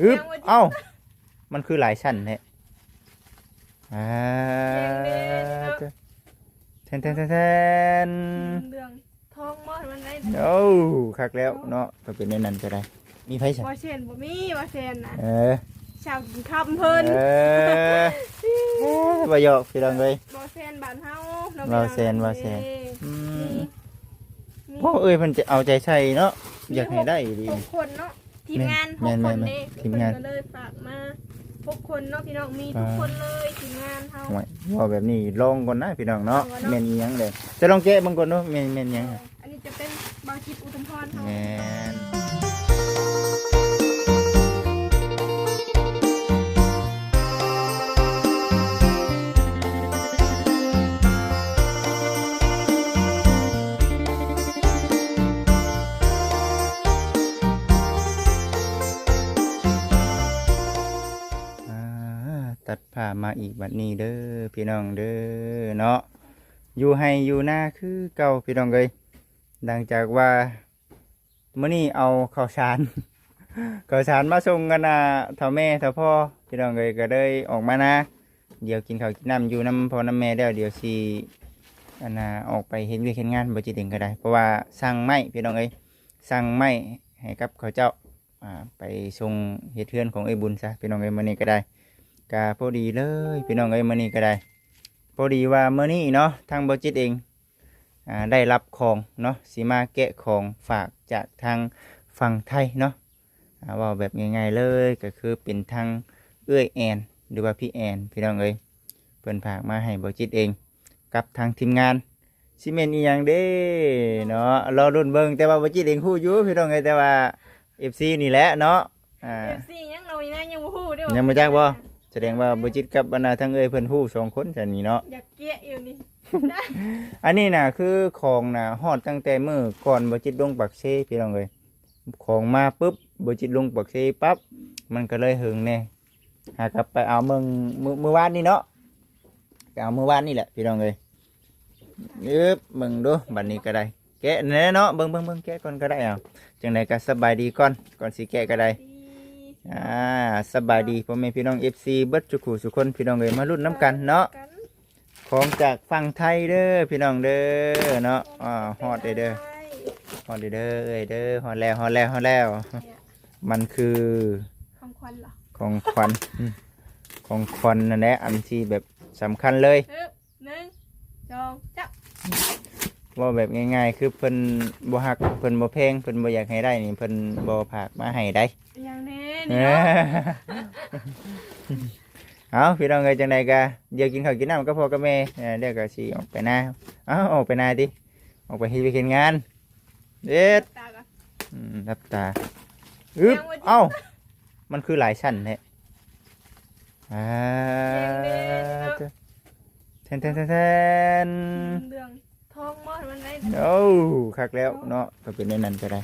อึ๊บยังบ่จิตเอ้า มันคือหลายชั้นแท้อ่าแดงๆเนาะแทนแทนแทนแทนเรื่องทองมอดมันได้โอ้คักแล้วเนาะก็เป็นในนั้นก็ได้ มีไผสั่นบ่เซนบ่มีบ่เซนน่ะเออชาวกินข้าวเพิ่นเออบ่หยอกพี่น้องเอ้ยบ่เซนบ้านเฮาน้องบ่เซนบ่เซนอืมีมมีพ่อเอ้ยเพิ่นจะเอาใจใส่เนาะอยากให้ได้ดีหกคนเนาะ ทีมงานหแม่กนคแม่นนเด้ทีมงานเพิ่ก็เลยฝากมาหกคนเนาะพี่น้องมีทุกอ่าคนเลยทีมงานเฮาโอ้ยว่าแบบนี้ลองก่อนนะพี่น้องเนาะลองก่อนเนาะแม่นอีหยังเด้จะลองแกะเบิ่งก่อนเนาะแม่นแม่นหยังอันนี้จะเป็นบางคิดอุทุมพรเฮาแม่น ตัดผ้ามาอีกบัดนี้เด้อพี่น้องเด้อเนาะอยู่ให้อยู่หน้าคือเก่าพี่น้องเอ้ยดังจากว่าเมื้อนี้เอาข้าวสาร ข้าวสารมาส่งกันนะเท่าแม่เท่าพ่อพี่น้องเอ้ยก็เลยออกมานะ เดี๋ยวกินข้าวกินน้ำอยู่น้ำพ่อน้ำแม่แล้วเดี๋ยวสิอันน่ะออกไปเห็นเวียเห็นงานบ่จิตเองก็ได้ เพราะว่าสั่งไม้พี่น้องเอ้ยสั่งไม้ให้กับเขาเจ้าอ่าไปส่งเฮ็ดเทือนของไอ้บุญซะพี่น้องเอ้ยมื้อนี้ก็ได้ ก็พอดีเลยพี่น้องเอ้ยมื้อนี้ก็ได้ พอดีว่ามื้อนี้เนาะทางบ่จิตเองอ่าได้รับของเนาะสิมาแกะของฝากจากทางฝั่งไทยเนาะอ่าเว่าแบบง่ายๆเลยก็คือเป็นทางเอื้อยแอนหรือว่าพี่แอนพี่น้องเอ้ยเพิ่นฝากมาให้บอจิตเอง กับทางทีมงานซิเมนอีหยังเด้เนาะรอรุ่นเบิ่งแต่ว่าบอจิตเองฮู้อยู่พี่น้องเอ้ยแต่ว่า FC นี่แหละเนาะอ่า เอฟซียังเรายังยังบ่ฮู้เด้อยังบ่จักบ่ แสดงว่าบอจิตกับบรรดาทั้งเอ้ยเพิ่นฮู้สองคนจันนี่เนาะ อยากเกะอยู่นี่ อันนี้น่ะคือของน่ะฮอดตั้งแต่มื้อก่อนบอจิตลงปักเซพี่น้องเอ้ยของมาปุ๊บบอจิตลงปักเซปั๊บมันก็เลยหึงแน่หากลับไปเอาเมืองมื้อมื้อวานนี่เนาะก็เอามือวานนี่แหละพี่น้องเลยยึบเบิ่งดูบัดนี้ก็ได้แกะแน่เนาะเบิ่งเบิ่งเบิ่งแกะก่อนก็ได้เอาจังไดก็สบายดีก่อนก่อนสิแกะก็ได้ดี อ่าสบายดีพ่อแม่พี่น้อง FC เบิดทุกคู่ทุกคนพี่น้องเอ้ยมาลุ้นน้ำกันเนาะกันของจากฝั่งไทยเด้อพี่น้องเด้อเนาะอ่าฮอดเด้อเด้อฮอดเด้อเด้อเอ้ยเด้อฮอดแล้วฮอดแล้วฮอดแล้ว มันคือของควันเหรอของขวัญอืมของขวัญนั่นแหละอันที่แบบสำคัญเลยฮึบหนึ่งสองจับ ว่าแบบง่ายๆ คือเพิ่นบ่ฮักเพิ่นบ่แพงเพิ่นบ่อยากให้ได้นี่เพิ่นบ่ผากมาให้ได้อย่างนี้เอนี่เนาะอเอาพี่น้องเอ้ยจังไดก็เดี๋ยวกินข้าวกินน้ำกับพ่อกับแม่เออเดี๋ยวก็สิออกไปนาเอาออกไปนาติออกไปเฮ็ดเวียกเฮ็ดงานเด็ดตากันอืมรับตาอึ๊บยังบ่จิเอ้ามันคือหลายชั้นแท้อ่าแทนแทนแทน โอ้คักแล้วเนาะก็เป็นในนั้นก็ได้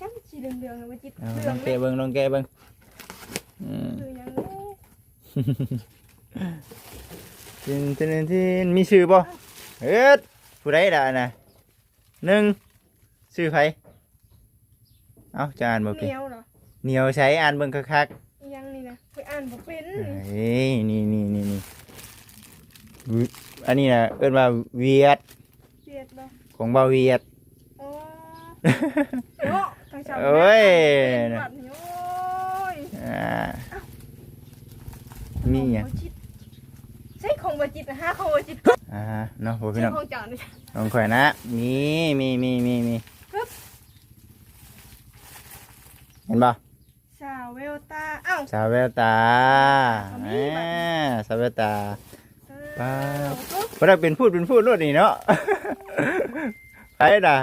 จับสีเหลืองๆเลยว่าจิตเอาเหลืลอองงไหมแกะเบิ่งลองแกะเบิ่งอืม คืออย่างนี้ทินทินทินมีชื่อบ่เฮ็ดผู้ใดด่าน่ะหนึ่งชื่อไผเอ้าจะอ่านบ่เหเป็นนียวเหรอเหนียวใช้อ่านเบิ่งคักยังนี่นะไปอ่านบ่เป็นๆเฮ้ยนี่นี่นี่นี่วิอันนี้น่ะเอิ้นว่าเวียดเสียดบ่ ของบ่าวเวียด โอ้เนาะทางชาวโอ้ย เป็นแบบนี้โอ้ยอ่ามีหยังของบ่จิตใช่ของบ่จิตนะฮะของบ่จิตอ่าเนาะบ่พี่ใช่น้องของเจ้านี่ลองข่อยนะ มีมีมีมีมีเห็นบ่สาวเวลตาอ้าวสาวแววตาเอามีอ่าบัดสาวแววตาป๊าบปุ๊บเพราะเราเป็นพูดเป็นพูดรวดนี่เนาะ ไปด่ะ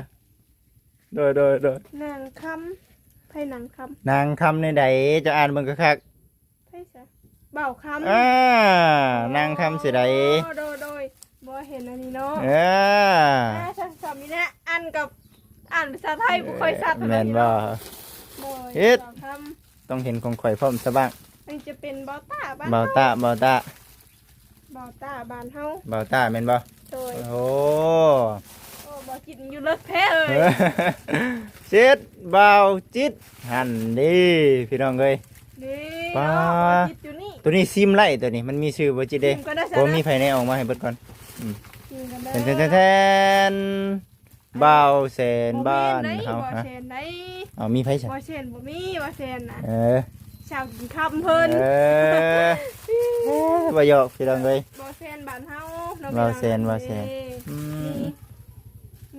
โดยโดยโดยนางคำไพ่นางคนางคำในใดจะอ่านเบิ่งคักำไพ่ซะเบ่าวคๆำอ่านางคำสิใดโอ้โดยโดยบ่เห็นอันนี้เนาะเอออ่าฉันสามีนะอ่านกับอ่านภาษาไทยบ่ค่อยชัดแม่นบ่โดยเฮ็ดบ่าวคต้องเห็นของข่อยพร้อมซะบ้างำมันจะเป็นบ่าวต้าบ้านเบาตาเบาตาบ่าวต้าบ้านเฮาเบาตาแม่นบ่โดยโอ้โอ้บ่ กินอยู่เลิกแท้เลยเออเจ็ดเบาจิตหันดีพี่น้องเอ้ย นี่ปลา เอาจิตอยู่นี่ ตัวนี้ซิมไล่ตัวนี้มันมีชื่อบ่จิเด้ซิมก็ได้ซะบ่นะมีภายในออกมาให้เบิดก่อนซิมกันแทนแทได้นแทนบ่าวแสนบ้านบ่เฮาบ่ฮะเชนได้เอามีไผซะบ่เชนบ่มีบ่เชนน่ะเออชาวกินข้าวเพิ่นเออบ่หยอกพี่น้องเอ้ย บ่เชนบ้านเฮาองบ่เชนบ่เชนอืนี่มนี่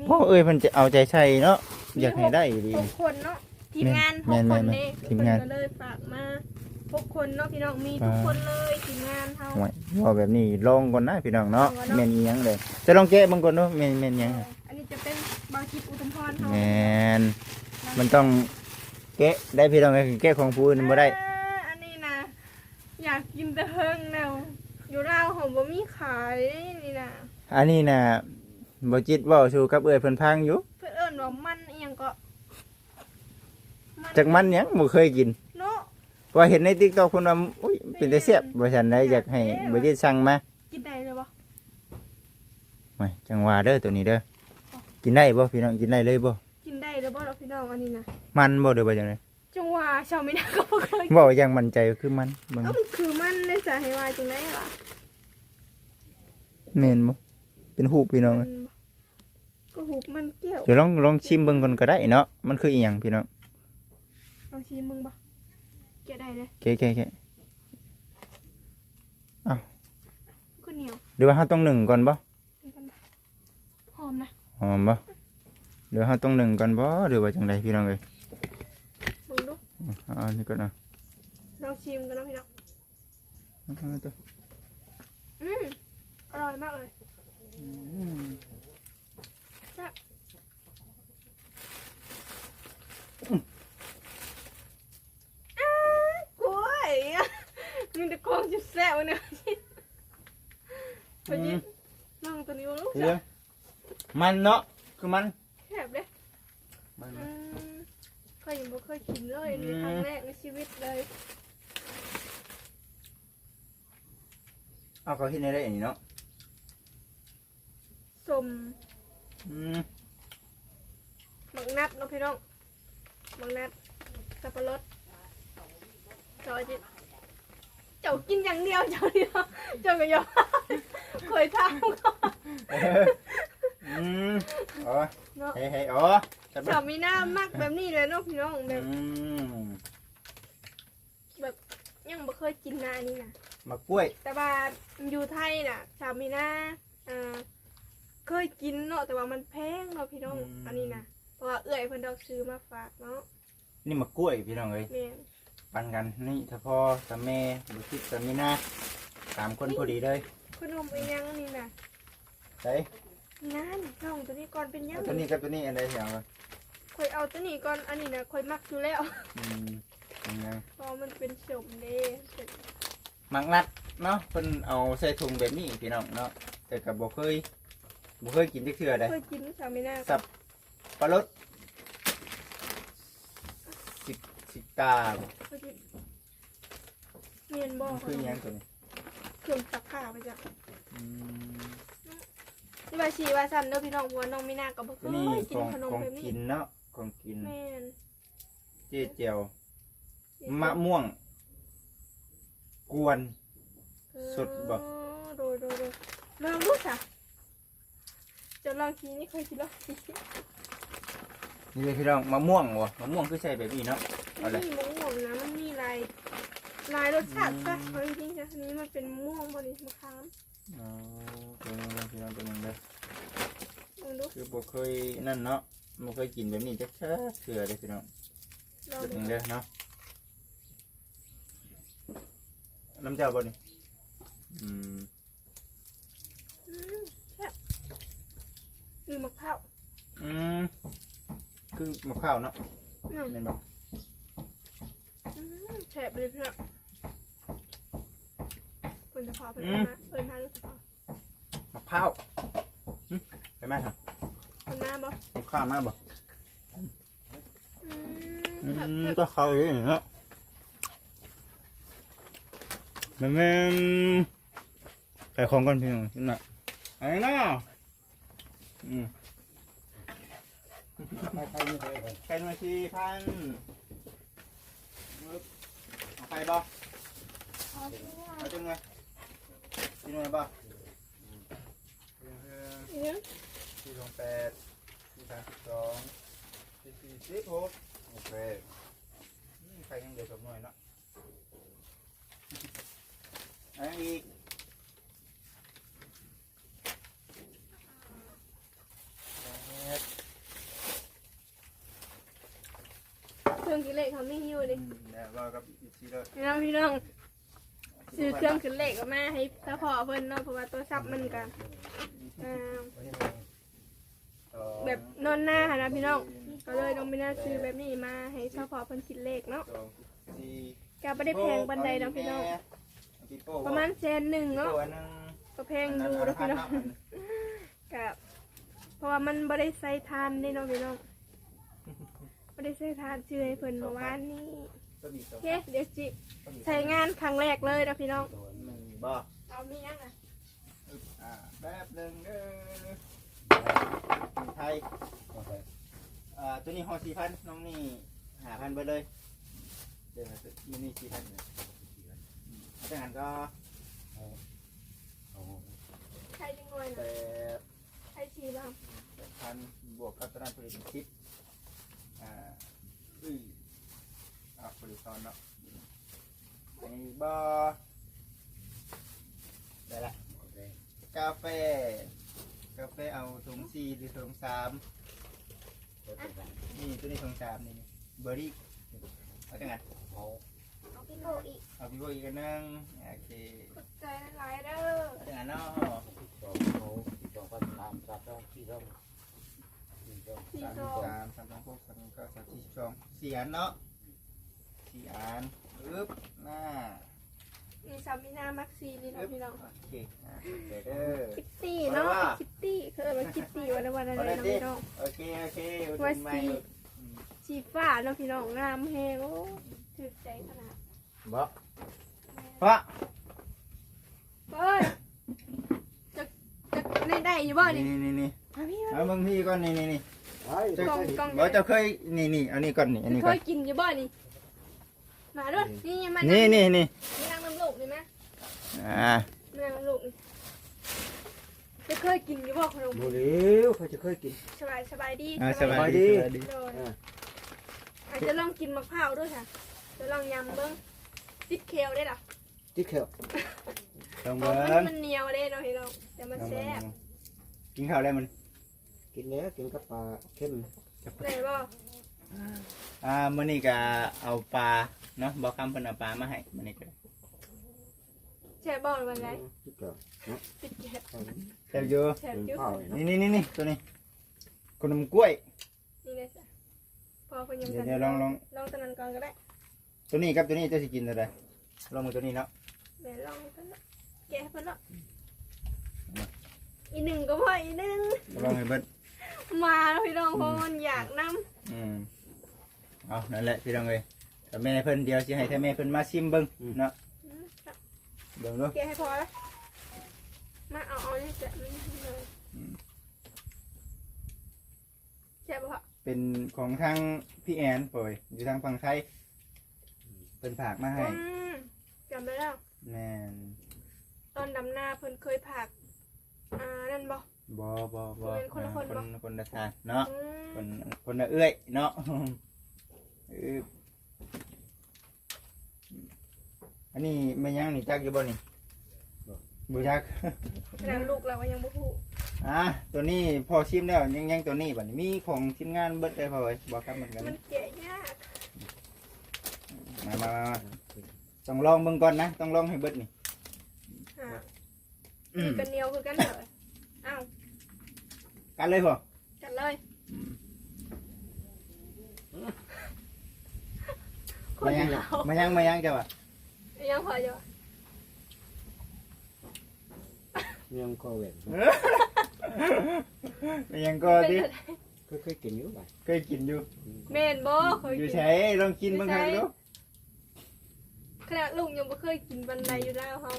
พ่อเอ้ยเพิ่นจะเอาใจใส่เนาะอยากให้ได้ดี หกคนเนาะทีมงานหแม่กนคแม่นนนี่ทีมงาน เพิ่ก็เลยฝากมาหกคนเนาะพี่น้องมีทุกคนเลยทีมงานเฮาโอ้ยว่าแบบนี้ลองก่อนนะพี่น้องเนาะลองก่อนเนาะ แม่นอีหยังเลยจะลองแกะเบิ่งก่อนเนาะแม่นแม่นหยังอันนี้จะเป็นบางคิดอุตมพรเฮาแม่นมันต้องแกะได้พี่น้องเอ้ยแกะของผู้อื่นบ่ได้ อ่าอันนี้นะอยากกินแต่เฮิงแล้วอยู่ลาวหอมบ่มีขายนี่นะอันนี้น่ะ บ่จิตเว้าสู่กับเอ้ยเพิ่นพังอยู่เพื่นเอิ้นว่ามันอีหยังก็จักมันหยังบ่เคยกินเนาะเพราะว่าเห็นใน TikTok เพิ่นว่าอุ้ยเป็นแต่แซ่บบ่ซั่นได้อยากให้บ่จิตสั่งมากินได้เลยบ่โอ้ยจังว่าเด้อตัวนี้เด้อกินได้บ่พี่น้องกินได้เลยบ่กินได้เลยบ่ล่ะพี่น้องอันนี้นะมันบ่เด้อบ่จังได๋จังหวะชาวไม่ได้ก็บ่เคยเว้าอย่างมั่นใจคือมันเบิ่งเอ้ามันคือมันในสาให้ว่าจังได๋ล่ะแม่นบ่เป็นหูปพี่น้องมัเอ้ยน ก็หุบมันเกี่ยวเดี๋ยวลองลองชิมเบิ่งก่อนก็ได้เนาะมันคืออีหยังพี่น้องลองชิมมึงบ่เกี่ยวได้เลยแกะๆก็เหนียวๆหรือว่าเฮาต้องนึ่งก่อนบ่มันกันหอมนะหอมบ่หรือเฮาต้องนึ่งก่อนบ่หรือว่าจังไดพี่น้องเอ้ยมึงดูเอาอันนี้ก่อนเนาะลองชิมกันนะพี่น้องเอาตัวอืมอร่อยมากเลยแซ่บอ้ากล้วยมึงจะโกงจุดแซ่บวะเนี่ยพอดีนั่งตัวนี้วะลูกเดี๋ยวมันเนาะคือมันแซ่บเลยมันอืมเคยยังบ่เคยกินเลยนี่ครั้งแรกในชีวิตเลยเอาเขาเฮ็ดได้ได้อันนี้เนาะสม อืมหมักนัดเนาะพี่น้องหมักนัดสับปะรดจอยจิเจ้ากินอย่างเดียวเจ้าเดียวเจ้าก็ยอมเคยทำก่อนเอออืมอ๋อเนาะเฮ้ยๆอ๋อจับชาวมีหน้ามากแบบนี้เลยเนาะพี่น้องแบบอืมยังบ่เคยกินนะอันนี้นะมะกล้วย แต่ว่าอยู่ไทยน่ะชาวมีหน้าอ่า เคยกินเนาะแต่ว่ามันแพงเนาะพี่น้องอันนี้นะเพราะว่าเอื้อยเพิ่นดอกซื้อมาฝากเนาะนี่มะกล้วยพี่น้องเอ้ยแม่นปันกันนี่ถ้าพ่อถ้าแม่บุตรถ้ามีนาสามคนพอดีเลยขนมอีหยังนี่น่ะใส่งานน้องตัวนี้ก่อนเป็นหยังตัวนี้กับตัวนี้อันใดเสียงวะค่อยเอาตัวนี้ก่อนอันนี้น่ะค่อยมักอยู่แล้วอืมอันนั้นเพราะมันเป็นสมเด้เป็นมักนัดเนาะเพิ่นเอาใส่ถุงแบบนี้พี่น้องเนาะแต่กับบ่เคย บ่เคยกินจักเทื่อใดเคยกินชาวมีหน้าสับปลารสสิสิกาบ่เคยกินเมียนบ่มันคืออิหยังตัวนี้เครื่องซักผ้าไปจ้ะอืมนี่ว่าชีว่าสั่นเด้อพี่น้องเพราะว่าน้องมีหน้าก็บ่เคตัวยนี้กิขนองขนมของแบบนี้กินเนาะของกินแม่นเจ๊เจียวมะม่วง กวน สุดบ่เออโดยโดยโดยลองดูจ้ะ จะลองทีนี่เคยกินแล้วนี่เลยพี่น้องมะม่วงวะมะม่วงคือใส่แบบนี้เนาะเอาเลยนี่มะม่วงนะมันมีลายลายรสชาติก็เอาจริงๆจ้ะอันนี้มันเป็นมะม่วงบริมะขามอ๋อตัวนึงเลยพี่น้องตัวนึงเลยลองดูคือบ่เคยนั่นเนาะบ่เคยกินแบบนี้จักเชื่อเชื่อเลยพี่น้องลองตัวดูนึงเลยเนาะน้ำเจ้าบ่นี่อืมอืม แซ่บมีมะพร้าวอืมคือมะพร้าวเนาะอืมแม่นบ่อืมแซ่บเลยพี่น้องเปิดจะพาไปเปิดมาเปิดมาลูกจะพามะพร้าวหึไปไหมครับเปิดมาบ่มะพร้าวมาบ่อือืมแซ่บมแซ่บก็เข้าอยู่นี่เนาะแม่นๆไปของก่อนพี่น้องนิดหน่อยไอ้เนาะ อืมเป็นมาสี่พันเอาไปให้บ่เอาจังไงกินหน่อยบ่เออเนี่ยสี่สองแปดสี่สามสิบสองสี่สี่สิบหกโอเคอืมใครยังเดือดสมหน่อยเนาะอันนั้นอีกแปด เค รื่องคิดเลขเขาไม่หิวอืดิมแล้วก็กับอีกทีเลยพี่น้องพี่น้องซื้อเครื่องคิดเลขก็มาให้ถ้าพอเพิ่นเนาะเพราะว่าตัวซับมันกันอ่าแบบนอนหน้าค่ะนะพี่น้องก็เลยน้องไม่น่าซื้อแบบนี้มาให้ถ้าพอเพิ่นคิดเลขเนาะสองสี่ก็ไม่ได้แพงบันไดเนาะพี่น้องประมาณแสนหนึ่งเนาะตัวหนึงก็แพงอยู่เนาะพี่น้องกับเพราะว่ามันบ่ได้ใส่ทานได้เนาะพี่น้อง บ่ได้ใส่ทานชื่อให้เพิ่นเมื่อวานนี้ตัวนี้สโอองเคเดี๋ยวจิใช้งานครั้งแรกเลยเนาะพี่น้องหนึ่งบ่เอามียังอะอ่าแบบหนึ่งเด้อไทยอ่าตัวนี้หอสี่พันน้องนี่หาพันไปเลยเดี๋ยวนะตัวนี่สี่พันเนี่ยอาจารย์ก็ใช้จังหน่อยแปนะดใช้ชีบ้างแปดพันบวกกับตัวนั้นผลิตคิดอ่า อุ้ยอ่าผลิตตอนเนาะอันนี้บ่ได้ละกาแฟ กาแฟเอาถุงสี่หรือถุงสามนี่ตัวนี้ถุงสามนี่เบอร์รี่เอาจังไงเอาพี่โบอีกเอาพี่โบอีกอันหนึงโอเคขอบใจหลายๆเด้อเอาจังไงเนาะสี่สามสองสามสามสองหกสามเก้าสามสี่สิบสองสี่อันเนาะสี่อันอึ๊บหน้ามีสามีนามักซีนี่เนาะอึ๊บพี่น้องโอเคอะเดี๋ยวเด้อ คิตตี้เนาะคิตตี้คือมันคิตตี้วันละวันอะไรเอาได้เนาะดิพี่น้อง โอเคโอเคว่าใหม่สีสีฟ้าเนาะพี่น้องงามแฮงโอ้ถึกใจขนาดบ่เพราะเฮ้ยจะจะได้ได้อยู่บ่นี่นี่นี่นี่มาพี่เอาบางพี่ก่อนนี่นี่นี่ กล่องกล่องบ่เจ้าเคยนี่นี่อันนี้ก่อนนี่อันนี้เคก่อนยกินอยู่บ่นี่มาด้วยนี่มันนี่นี่นี่นี่นั่งน้ำลูกนี่ไหมอ่านั่งน้ำลูกนี่จะเคยกินอยู่บ่ขนมโมเร็วเขาจะเคยกิน สบายสบายดีอ่าสบายสบายดีดีสบายดีโดนอาจจะลองกินมะพร้าวด้วยค่ะจะลองยำเบิ้งติดเคียวได้หรอจิ๊กเขียวต้องเพราะเบิ้มันงมันเหนียวเลยเนาะพี่น้องแต่มันแซ่บกินข้าวได้มัน กินแล้วกินกับปลาเข้มได้บ่อ่ามื้อนี้ก็เอาปลาเนาะบอกคำเพิ่นเอาปลามาให้มื้อนี้ก็แช่บบ่วันไรจิ๊กเขียวติดเคียวแซ่บอยู่แช่เป็นจิ้วข้าวเนาะนี่นี่นี่นี่ตัวนี้ขนมกล้วย นี่เลยจ้ะพอเพิ่นยังเดี๋ยวกันเดี๋ยวลองลอง ลองตัวนั้นก่อนก็ได้ตัวนี้กับตัวนี้เจะสิกินตัวใดลองมือตัวนี้เนาะเดี๋ยวลองให้เพิ่นเนาะแกะให้เพิ่นเนาะอีหนึ่งก็พออีหนึ่งลองให้เบิด มาแล้วพี่น้องเพราะมันอยากนำอืมเอานั่นแหละพี่น้องเอ้ยแต่แม่เพิ่นเดียวสิให้ถ้าแม่เพิ่นมาชิมเบิ่งเนาะเบิ่งเนาะแกะให้พอแล้วมาเอาเอานี่จะมันเลยแช่บบ่พอเป็นของทางพี่แอนป่อยอยู่ทางฝั่งไทยเพิ่นฝากมาให้อืมจำได้แล้ว แม่นตอนดำหน้าเพิ่นเคยผักอ่านั่นบ่ บอบอบอเป็นคนละคนคปะนคนละทางเนาะอืคมนคนละเอื้อยเนาะเอออันนี้ไม่ยังนี่จักอยู่บ่นี่บ่จักขนาดลูกเราก็ยังบ่ฮู้อะตัวนี้พอชิมแล้วยังยังตัวนี้บัดนี้มีของทีมงานเบิดเลยพอไว้บอกครับเหมือนกันมันแกะยากมามามามาต้องลองเบิ่งก่อนนะต้องลองให้เบิดนี่อ่าอืมมีกันเหนียวคือกันเหรออ้าว กันเลยพอจัดเลยคมานยังเรามายังมายังจ้ะวะยังพออยู่เมียงก็เวทมายังก็เป็นดิอะไรเคยเคยกินอยู่บ่เคยกินอยู่แม่นบ่เคยอยู่กินใช้ลองกินเบ้างครับดูขนาดลูกยังบ่เคยกินบันไดอยู่แล้วเฮา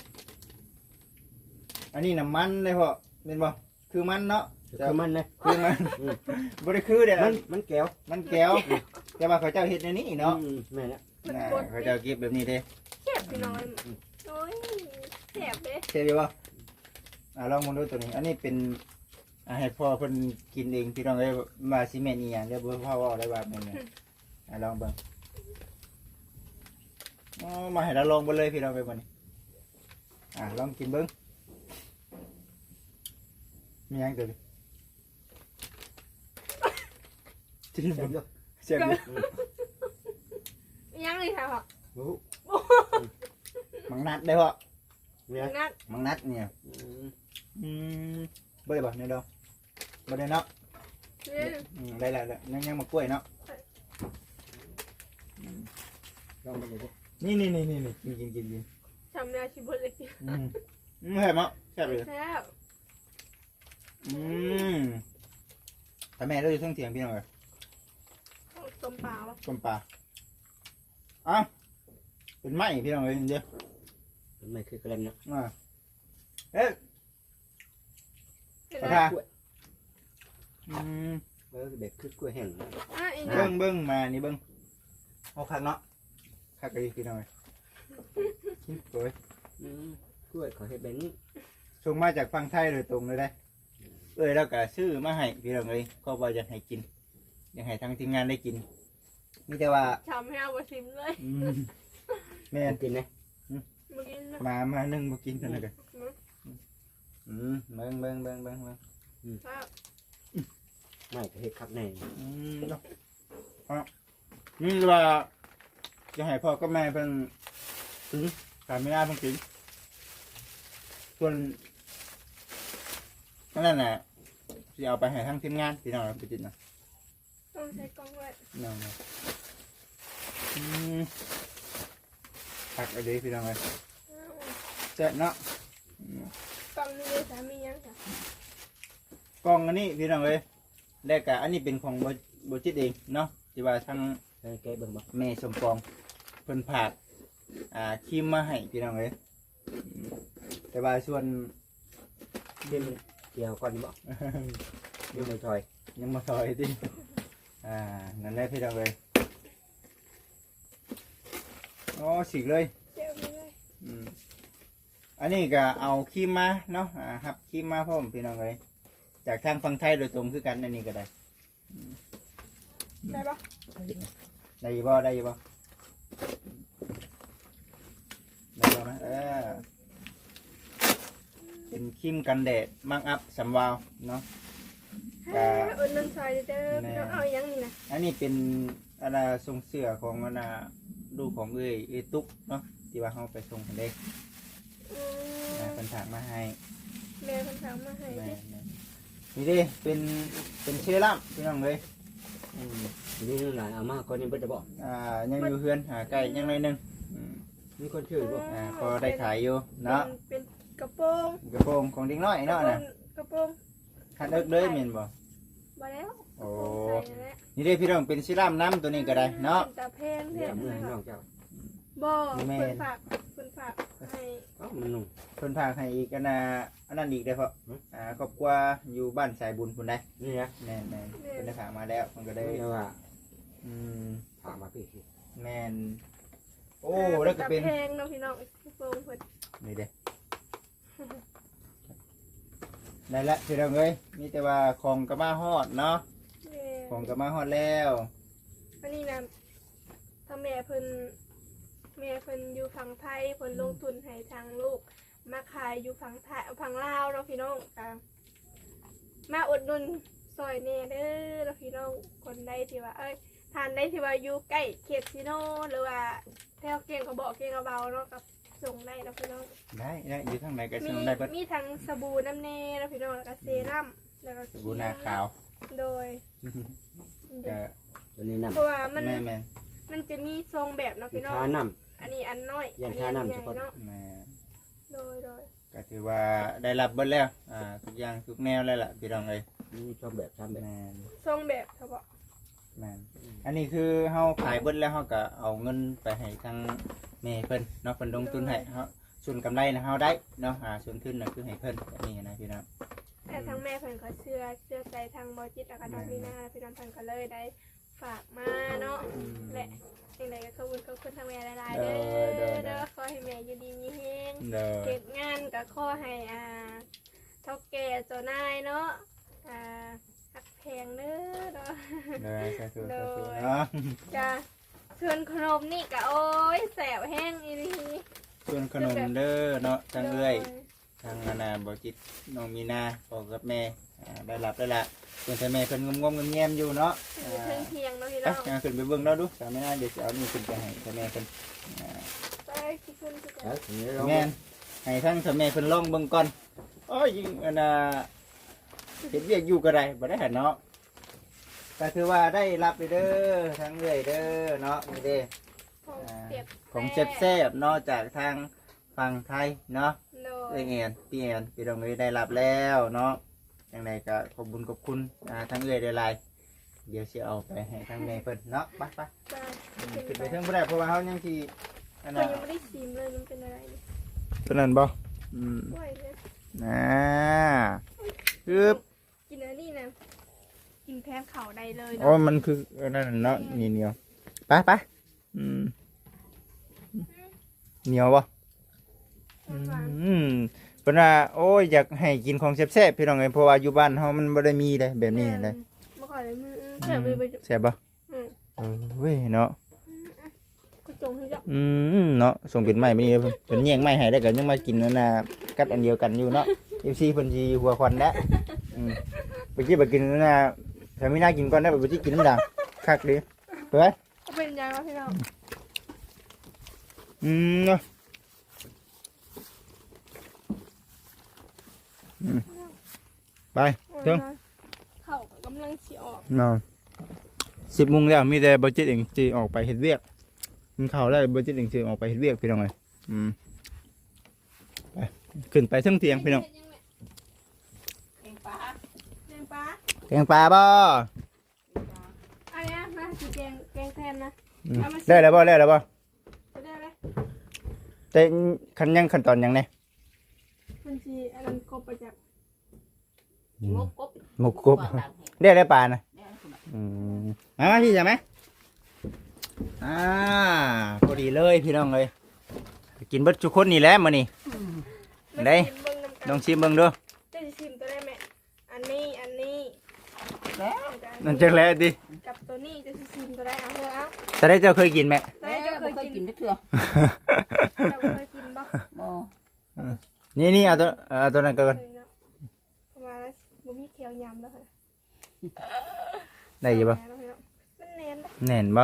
อันนี้น้ำมันเลยพอเป็นบ่ คือมันเนาะคือมันนะคือมันอืมบ่ได้คือเด้อมันมันแก้วมันแก้วแต่ว่าเขาเจ้าเฮ็ดในนี้เนาะอืมแม่นะมันน่ะกดเขาเจ้าเก็บแบบนี้เด้พี่น้องโอ้ยแสบเด้เท่ดีป่ะอ่าลองมาดูตัวนี้อันนี้เป็นอ่าให้พ่อเพิ่นกินเองพี่น้องเอ้ยมาซีเมนต์อีหยังเดี๋ยวบ่พ่อเว่าได้ว่าแม่นเนี่ยอ่าลองเบิ่งอ๋อมาให้เราลองไปเลยพี่น้องไปบ่นี่อ่าลองกินเบิ่ง มีหยังตัวนี้จิ้มเจ็บเบิ่งอยู่เสียบอยู่ยังเลยค่ะพ่อโอ้โหมังนัดได้ป่ะเนี่ยนัดมังนัดเนี่ยอืมอืมบ่ได้บ่เนี่ยดอกบ่ได้เนาะเนี่ยอืมได้แล้วได้แล้วยังยังมากล้วยเนาะลองไปเลยดินี่นี่นี่นี่นี่กินกินกินกินทำแนวชิบุเลยอืมอืมแซ่บเนาะแซ่บเลยแซ่บ อืมแต่แม่เราอยู่เทั้งเถียงพี่น้องเลยต้มเปล่าต้มปลาอ้าวเป็นไม้พี่น้องเลยเดียวมันไม่คือกระเลมเนาะอ่าเอ๊ะเห็นขอไหมทาอืม เออเด็กคือกล้วยแห้งนะอะอีเบิ้นี่งเบิ้งมา นี่เบิ้งเอาคักเนาะคักกะดีพี่น้องเลยโอ้ยอืมกล้วยขอเห็ดแบบนี้ส่งมาจากฝั่งไทยโดยตรงเลยได้ เอ้ยแล้วก็ซื้อมาให้พี่น้องเลยก็ว่าอยากให้กินอยากให้ทางทีมงานได้กินมีแต่ว่าทำให้เอาไปชิมเลยอืมแม่แม่กินไหมเมื่อกี้นะมามานึ่งมากินกันเลยกันอืมเบิ้งเบิ้งเบิ้งเบิ้งเบิ้งครับไม่ก็เห็ดคักแน่อืมเนาะอะนี่ว่าจะให้พ่อกับแม่เพิ่งถึงสามไม่ได้เพิ่งถึงส่วนนั่นน่ะ จะเอาไปให้ทางทีมงานพี่น้องเราไปกินนะต้องใช้กล้องไว้น้องนะอืมผักเอะไรพี่น้องเลยแซ่บเนาะอืมกล้องนี่เลยสามียังค่ะกล่องอันนี้พี่น้องเลยแล้วก็อันนี้เป็นของบจิตเองเนาะที่ว่าทางเออแกะเบิ่งบ่แม่สมปองเพิ่นผากอ่าครีมมาให้พี่น้องเลยอืมแต่ว่าส่วนเดี๋ยวมันเกี่ยวก่อนบ่เดี๋ยวไม่ถอยยังมาซอยที่อ่า นั่นแหละพี่น้องเลยอ๋อฉีกเลย เจ้าไม่ได้อืม อันนี้ก็เอาครีมมาเนาะ อ่าครับครีมมาพร้อมพี่น้องเลยจากทางฝั่งไทยโดยตรงคือกันอันนี้ก็ได้ ได้ปะได้อยู่บ่ได้อยู่บ่ได้บ่นะเออ เป็นครีมกันแดดมังอัพสำวาวเนาะ เอ้ยอุ่นนั่นใส่เด้อพี่น้องเอายังนี่นะอันนี้เป็นอันน่ะทรงเสื้อของอันน่ะลูกของเอ้ยเอ้ยตุ๊กเนาะที่ว่าเขาไปส่งกันเด้อืนะมเป็นถากมาให้แม่คนถามมาให้แม่ดิแม่นี่เด้เป็นเป็นเชรั่มพี่น้องเลยอืมนี่หลานเอามาก่อนนี่เพิ่นจะบอกอ่ายังอยู่เฮือนหาไก่ยังน้อยหนึงอืมมีคนชื่อบ่อ่าพอได้ขายอยู่เนาะเป็น กระโปรงกระโปรงของเด็กน้อยเนาะน่ะกระโปรงคันเอิกเลยแม่นบ่มาแล้วโอ้ใส่แล้วนี่เด้พี่น้องเป็นเชรั่มน้ำตัวนี้ก็ได้เนาะตาเพนเพเดี๋ยนวมือให้น้องเจ้าบ่แม่เพิ่นฝากเพิ่นฝากให้เอ้ามันนุ่ม เพิ่นพากให้อีกอันน่ะอันนั้นอีกได้อเพราะหืออ่าครอบครัวอยู่บ้านสายบุญพุ่นได้นี่นะแม่นแม่นเพิ่นได้ฝากมาแล้วมันก็ได้เรียกว่าอืมถามมาพี่สิแมนโอ้แล้วก็เป็นตาเพงเนาะพี่น้องกระโปรงเพิ่นนี่เด้ ได้ละพี่น้องเอ้ยมีแต่ว่าของก็มาฮอดเนาะแม่ของก็มาฮอดแล้วอันนี้นะถ้าแม่เพิ่นแม่เพิ่นอยู่ฝั่งไทยเพิ่นลงทุนให้ทางลูก มาขายอยู่ฝั่งไทยฝั่งลาวเนาะพี่น้องอ่ามาอุดหนุนซอยแน่เด้อเนาะพี่น้องคนใดที่ว่าเอ้ยทานได้ที่ว่าอยู่ใกล้เขตซีโนหรือว่าแถวเกียงกระบอกเกียงกระเบาเนาะกับ ส่งได้เนาะพี่น้องได้ได้อยู่ทางไหนก็มีส่งได้เบิดมีทั้งสบู่น้ำเนยเนาะพี่น้องแล้วก็เซรั่มแล้วก็สบู่หน้าขาวโดยก็ตัวนี้น้ำเพราะว่ามันแม่แม่นมันจะมีทรงแบบเนาะพี่น้อง ทาน้อันนี้อันน้อยยัอังนนี้ทาอันน้ำใหญ่เฉพาะ เนาะแม่โดยโดยก็ถือว่าได้รับเบิดแล้วอ่าทุกอย่างทุกแนวเลยล่ะพี่น้องเอ้ยำมีชอบแบบชอบแบบแม่นทรงแบบเขาบอก แม่นอันนี้คือเฮาขายเบิดแล้วเฮาก็เอาเงินไปให้ทางแม่เพิ่นเนาะเพิ่นลงทุนให้เฮาส่วนกำไรนะเฮาได้เนาะอ่าส่วนทุนน่ะคือให้เพิ่นอันนี้นะพี่น้อง แต่ทั้งแม่เพิ่นก็เชื่อเชื่อใจทางบอจิตแล้วก็น้องพี่นาพี่น้องเพิ่นก็เลยได้ฝากมาเนาะและยังไงก็ขอบคุณขอบคุณทางแม่หลายๆเด้อเด้อขอให้แม่เด้อเก็บงานก็ขอให้อ่าเท่าแก่เจ้านายเนาะอ่า หักแพงเด้อเนาะเด้อสาธุสาธุโดยเนาะจ้าส่วนขนมนี่ก็โอ้ยแสบแห้งอีหลีส่วนขนมเด้อเนาะทางเอื้อยทางนานาบ่จิตน้องมีนาพ่อกับแม่อ่าได้รับได้ละส่วนแต่แม่เพิ่นงมๆแง้มๆอยู่เนาะออ่ยู่เทิงาเทียงเนาะพี่ไปน้องยังขึ้นไปเบิ่งเราดูสามแม่นาเดี๋ยวจะเอานี่ขึ้นไปให้แต่แม่เพิ่นอ่าไปที่ขึ้นที่เอขึ้นอทีนี้เราแม่นให้ทั้งสามแม่เพิ่นลองเบิ่งก่อนโอ้ยยิงอันน่ะ เฮ็ดเวียกอยู่ก็ได้บ่ได้หั่นเนาะก็คือว่าได้รับไปเด้อทั้งเอื้อยเด้อเนาะนี่เด้ของเปียกของแซ่บๆเนาะจากทางฝั่งไทยเนาะ โดเอ้ยยเงียนพี่เงียนพี่ดองเลยได้รับแล้วเนาะยังไงก็ขอบคุญขอบคุณอ่าทั้งเอ้ยได้หลายเดี๋ยวสิเอาไปให้ทั้งแม่เพิ่นเนาะไปไปจ้าขึ้นไปเทิงบ่ได้เพราะว่าเฮายังสิอันเราน่ะยังไม่ได้ชิมเลยมันเป็นอะไรเนี่ยตัวนั้นบ่อืมไหวเลย อ่าปึ๊บกิ นอันนี้นะกินแพนเข่าได้เลยโอ้เนาะมันคืออันนั้นน่ะเนาะนี่เหนียวไปไปอืมเหนียวบ่หวานอืมเพิ่นว่าโอ้ยอยากให้กินของแซ่บๆพี่น้องเอ้ยเพราะว่าอยู่บ้านเฮามันบ่ได้มีเด้แบบนี้เด้เมื่อก่อนเลยมือแซ่บเลยไปแซ่บบ่อืมเออเว้ยเนาะก็จงให้เจ้าอืมเนาะส่งเป็นไม้ไม่นี่เพิ่นเป็นแย่งไม้ให้ได้ก็ยังมากินนั่นน่ะกัดอันเดียวกันอยู่เนาะ FC เพิ่นสิหัวควันแล้วอืม ไปกี้ไปกินนั่นน่ะถ้ามีน่ากินก่อนได้บ่สิกินดังคักดิเฮ้ยก็เป็นยังไงพี่น้องอืมเนาะอืมไปเดี๋ยวเข่ากำลังสีออกเนาะ10:00นแล้วมีแต่บ่จิตเองสิออกไปเฮ็ดเวียกกินข้าวแล้วบ่จิตเองสิออกไปเฮ็ดเวียกพี่น้องเอ้ยอืมไปขึ้นไปเทิงเตียงพี่น้อง เองปลาเองปลา แกงปลาบ่อันเนี้ยมาสีแกงแกงแทนนะอืมได้แล้วบ่ได้แล้วบ่จะได้ไหมแต่ขั้นยังขั้นตอนยังไงมันสีอันนั้นกบไปจากงกกบหมกกบได้ได้ปลานะอืมมามาพี่จะไหมอ่าพอดีเลยพี่น้องเลยกินเบิดทุกคนนี่แหละมื้อนี้ได้ชิมเบิ้งน้ำกันลองชิมเบิ่งดูจะชิมตัวได้ไหมอันนี้อันนี้ แล้วนั่นจักแล้วดิกับตัวนี้จะชิมตัวได้เอาเถอะเอาแต่ได้เจ้าเคยกินไหมได้แล้เจ้าวเคบ่ยเคยกิกินนได้เถื่อเจ้าเคยกินปะบ่นี่นี่เอาตัวเอาตัวนั้นก่อนเคยเนาะประมาณนั้นบ่มีเคี้ยวยำแล้วค่ะได้อยู่บ่มันแน่นปะแน่นบ่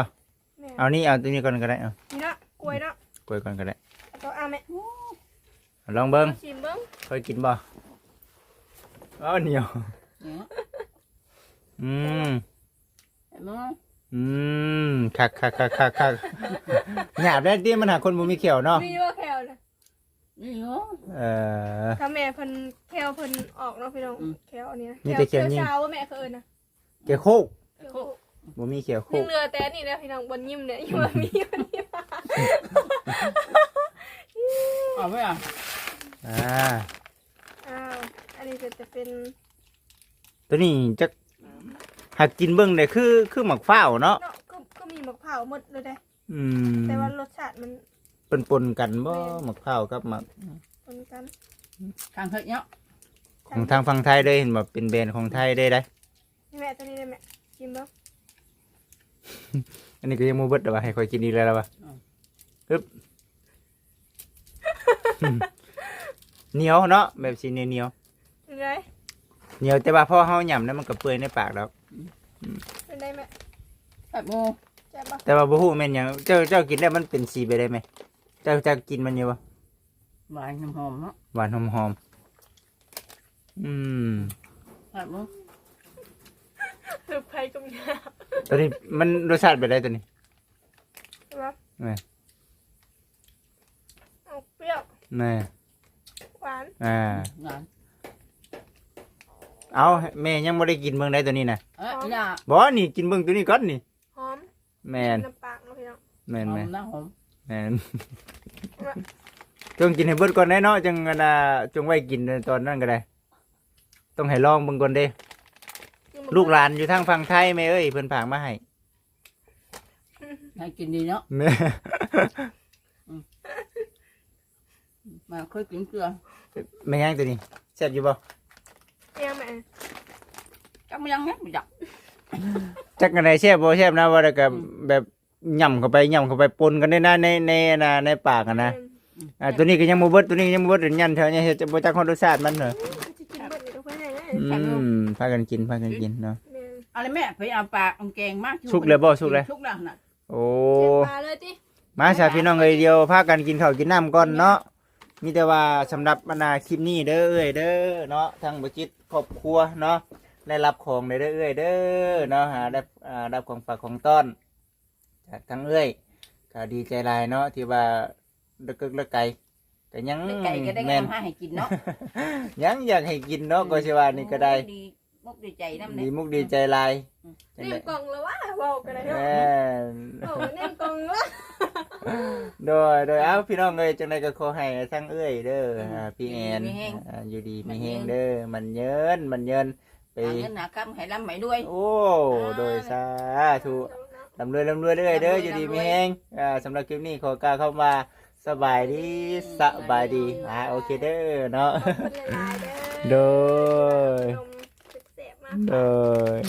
แม่นเอานี่เอาตัวนี้ก่อนก็ได้เอานี่เนาะกล้วยเนาะกล้วยก่อนก็ได้เอาตัวเอาไหมลองเบิ่งเอาชิมเบิ้งเคยกินบ่อ๋อเหนียวเนี่ย อืมเห็นบ่อืมคักคักคักคักคักหยาบได้ที่มันหาคนบ่มีเขียวเนาะมีว่าแคลนะนี่เหรอเออ ถ้าแม่เพิ่นแคลเพิ่นออกเนาะพี่น้องอืม แคลอันนี้นะมีแต่แคลยิ่งเช้าว่าแม่เคยนะเกี่ยวโคกแคลโคกบ่มีเขียวโคยังกเหลือแต่นี่นะพี่น้องบนยิ้มเนี่ยยังบ่มีวันนี้มาเอาไปอะอ่า อ้าวอันนี้ก็จะเป็นตัวนี้จัก หักกินเบิ่งได้คือคือหมักฟ้าวเนาะเนาะก็ก็มีมะพร้าวหมดเลยได้ อืมแต่ว่ารสชาติมันเป็นปนๆกันบ่หมักฟ้าวกับหมักเหมือนกันทางเฮ็ดเนาะของทางฝั่งไทยได้เห็นบ่เป็นแบรนด์ของไทยได้ได้ นี่แม่ตัวนี้ได้แม่กินบ่อันนี้ก็ยังบ่เบิดแต่ว่าให้ค่อยกินอีกแล้วล่ะว่ะปึ๊บ เหนียวเนาะแบบสิเหนียวเป็นไรๆ เหนียวแต่ว่าพอเฮาหย่ำแล้วมันก็เปื่อยในปากแล้วเป็นได้แม่แบบบ่แซ่บบ่แต่ว่าบ่ฮู้แม่นหยังเจ้าเจ้ากินแล้วมันเป็นสีไปได้ไหมเจ้าเจ้ากินมันอยู่บ่หวานน้ำหอมเนาะหวานหอมๆอืมแบบบ่คือไผกับยาตัวนี้มันรสชาติเป็นไรตัวนี้ ใช่บ่แม่ เอาเปรี้ยวแม่หวาน อ่า หวาน เอาแม่ยังไม่ได้กินเบิ่งได้ตัวนี้นะเอ้ยอย่าบ่นี่กินเบิ่งตัวนี้ก่อนนี่ หอมแม่นน้ำปากเนาะพี่น้องแม่นหอแม่มนนะหอมแม่นจงกินให้เบิดก่อนได้เนาะจังกันน่ะจงไว้กินตอนนั้นก็ได้ ต้องให้ลองเบิ่งก่อนเด้ลูกหลานอยู่ทางฝั่งไทยแม่เอ้ยเพิ่นฝากมาให้ให้กินดีเนาะแม่ มามาเคยกินเกลือไม่ย่างตัวนี้แซ่บอยู่บ่ เอียงแม่จักไม่ยังเฮ็ดบ่จักจักกันไดแซ่บบ่แซ่บนะว่าแต่ก็แบบย่ำเข้าไปย่ำเข้าไปปนกันได้นะในในในในปากอะนะอ่าตัวนี้ก็ยังบ่เบิดตัวนี้ก็ยังบ่เบิดเดี๋ยวยันแถวนี้จะบ่จักฮอดรสชาติมันเหรอจะกินเบิดอยู่เพื่อนไหนนะอืมพากันกินพากันกินเนาะแม่เอะไรแม่ไปเอาปลาเอาแกงมาสุกเลยบ่สุกเลยสุกแล้วน่ะโอ้เจ็บปลาเลยติมาสาพี่น้องเอ้ยเดียวพากันกินข้าวกินน้ำก่อนเนาะ มีแต่ว่าสำหรับบรรดาคลิปนี้เด้อเอ้ยเด้อเนาะทางบจิตครอบครัวเนาะได้รับของได้เด้อเอ้ยเด้อเนาะหาได้อ่ารับของฝากของต้อนจากทั้งเอ้ยก็ดีใจหลายเนาะที่ว่าเด็กเล็กไก่ก็ยังไก่ก็ได้แม่น ทำให้ให้กินเนาะ ยังอยากให้กินเนาะก็สิว่านี่ก็ได้ ดี มุกดีใจนำดีเนี่ยมุกดีใจหลายจังเน่ได๋มกล่องแล้ววะบอกกันเลยเนาะแม่นบอกว่าเน่มกล่องแล้ววะโดยโดยเอ้าพี่น้องเอ้ยจังไดก็ขอให้ทั้งเอ้ยเด้ออ่าพี่แอนอ่าอยู่ดีมีแฮงเด้อมันเยินมันเยินไป หาเงินหาคำให้ร่ำให้ด้วย โอ้ โดยสาธุ ลำรวยลำรวยเด้อเด้ออยู่ดีมีแฮงอ่าสำหรับคลิปนี้ขอกล่าวเข้ามาสบายดีสบายดีอ่าโอเคเด้อเนาะขอบคุณหลายๆเด้อโดยน มากโดย